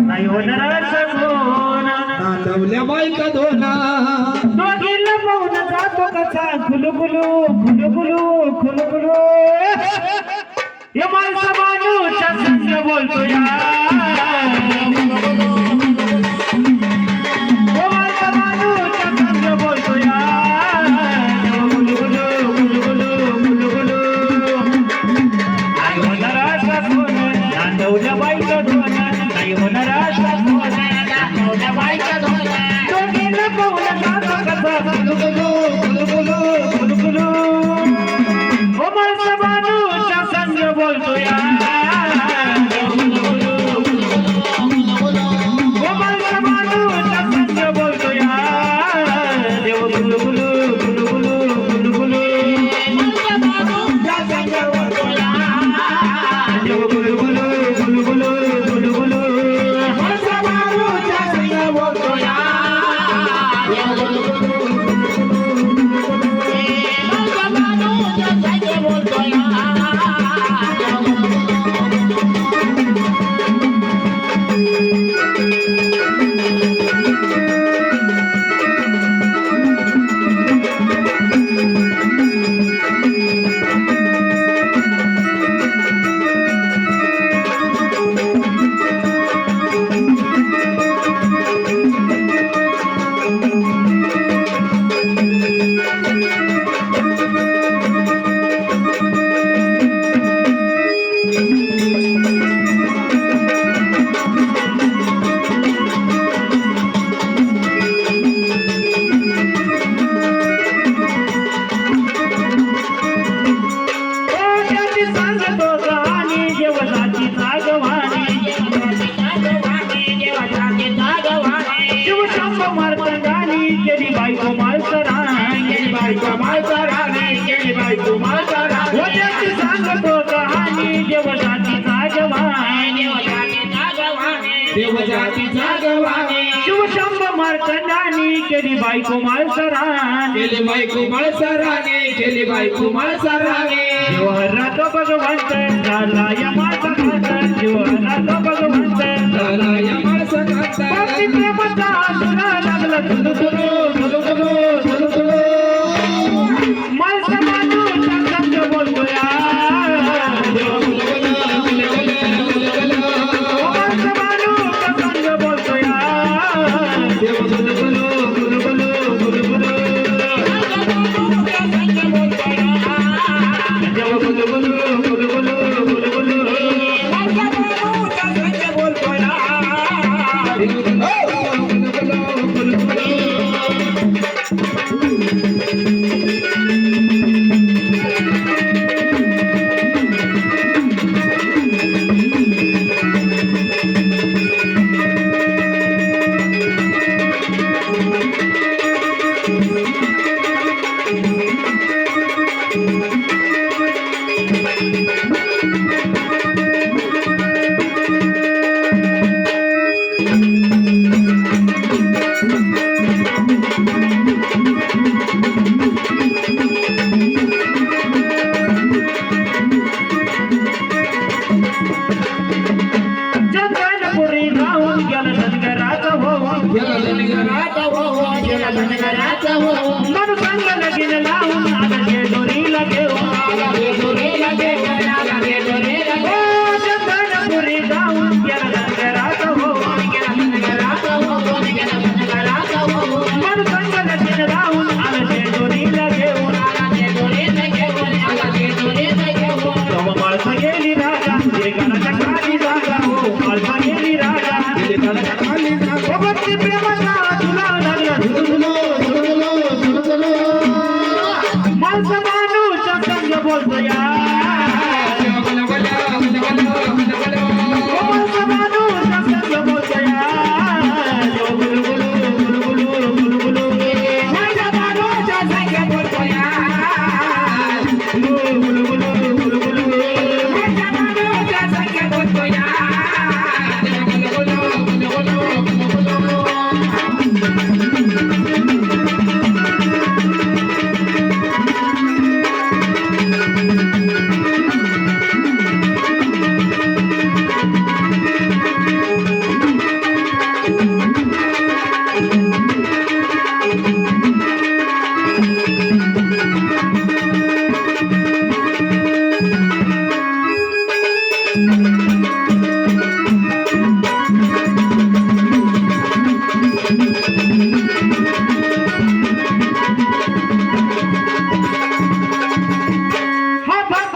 नाही होणार सगोन नांदवल्या बायका दोना. दोघीला पाहून जातो कसा? हे माणसा माणूच्या संग बोलतो या हे. माणसा माणूच्या संग बोलतो बाईचं धोन नाही होणार सांगतो कहाणी देवताची नागवाणी देवजातीचा गवाने शिवशांब मार्तंडानी केली बायको माळसराणी केली बायको माळसराने केली बायको माळसराने जीवहरातो भगवंत झाला या माझा घात जीवहरातो भगवंत. झाला या माणसाचा भक्ती प्रेमाचा तुला लागला तुलू तुलू না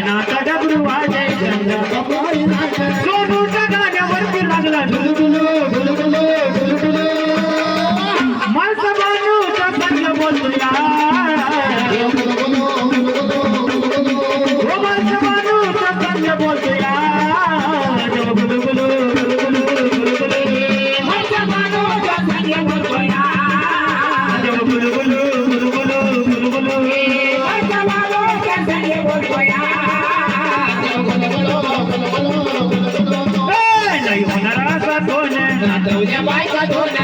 నాట డబ్బు వాజే గంగా బొమ్మాయి నాట సోను धोन्या बायका धोन्या